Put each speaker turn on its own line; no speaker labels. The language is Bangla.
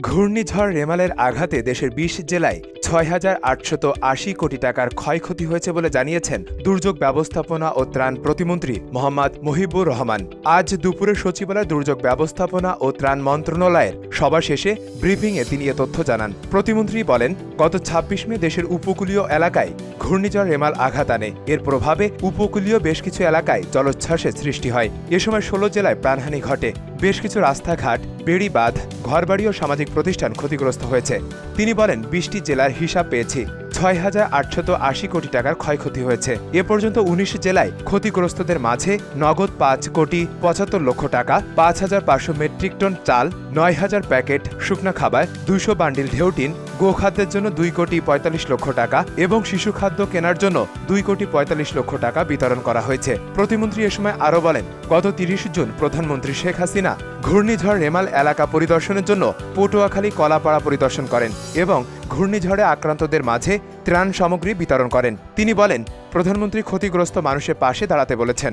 ঘূর্ণিঝড় রেমালের আঘাতে দেশের বিশ জেলায় ছয় হাজার আটশত আশি কোটি টাকার ক্ষয়ক্ষতি হয়েছে বলে জানিয়েছেন দুর্যোগ ব্যবস্থাপনা ও ত্রাণ প্রতিমন্ত্রী মোহাম্মদ মহিবুর রহমান। আজ দুপুরে সচিবালয় দুর্যোগ ব্যবস্থাপনা ও ত্রাণ মন্ত্রণালয়ের সভা শেষে ব্রিফিংয়ে তিনি এ তথ্য জানান। প্রতিমন্ত্রী বলেন, গত ছাব্বিশ মে দেশের উপকূলীয় এলাকায় ঘূর্ণিঝড় রেমাল আঘাত আনে। এর প্রভাবে উপকূলীয় বেশ কিছু এলাকায় জলোচ্ছ্বাসের সৃষ্টি হয়। এ সময় ষোলো জেলায় প্রাণহানি ঘটে। বেশ কিছু রাস্তাঘাট, বেড়িবাঁধ, ঘরবাড়ি ও সামাজিক প্রতিষ্ঠান ক্ষতিগ্রস্ত হয়েছে। তিনি বলেন বিশটি জেলার হিসাব পেয়েছি। ছয় হাজার আটশত আশি কোটি টাকার ক্ষয়ক্ষতি হয়েছে। এ পর্যন্ত উনিশ জেলায় ক্ষতিগ্রস্তদের মাঝে নগদ পাঁচ কোটি পঁচাত্তর লক্ষ টাকা, পাঁচ হাজার পাঁচশো মেট্রিক টন চাল, নয় হাজার প্যাকেট শুকনা খাবার, দুইশো বান্ডিল ঢেউটিন গোখাদ্যের জন্য দুই কোটি পঁয়তাল্লিশ লক্ষ টাকা এবং শিশু খাদ্য কেনার জন্য দুই কোটি পঁয়তাল্লিশ লক্ষ টাকা বিতরণ করা হয়েছে। প্রতিমন্ত্রী এ সময় আরও বলেন, গত তিরিশ জুন প্রধানমন্ত্রী শেখ হাসিনা ঘূর্ণিঝড় রেমাল এলাকা পরিদর্শনের জন্য পটুয়াখালী কলাপাড়া পরিদর্শন করেন এবং ঘূর্ণিঝড়ে আক্রান্তদের মাঝে ত্রাণ সামগ্রী বিতরণ করেন। তিনি বলেন, প্রধানমন্ত্রী ক্ষতিগ্রস্ত মানুষের পাশে দাঁড়াতে বলেছেন।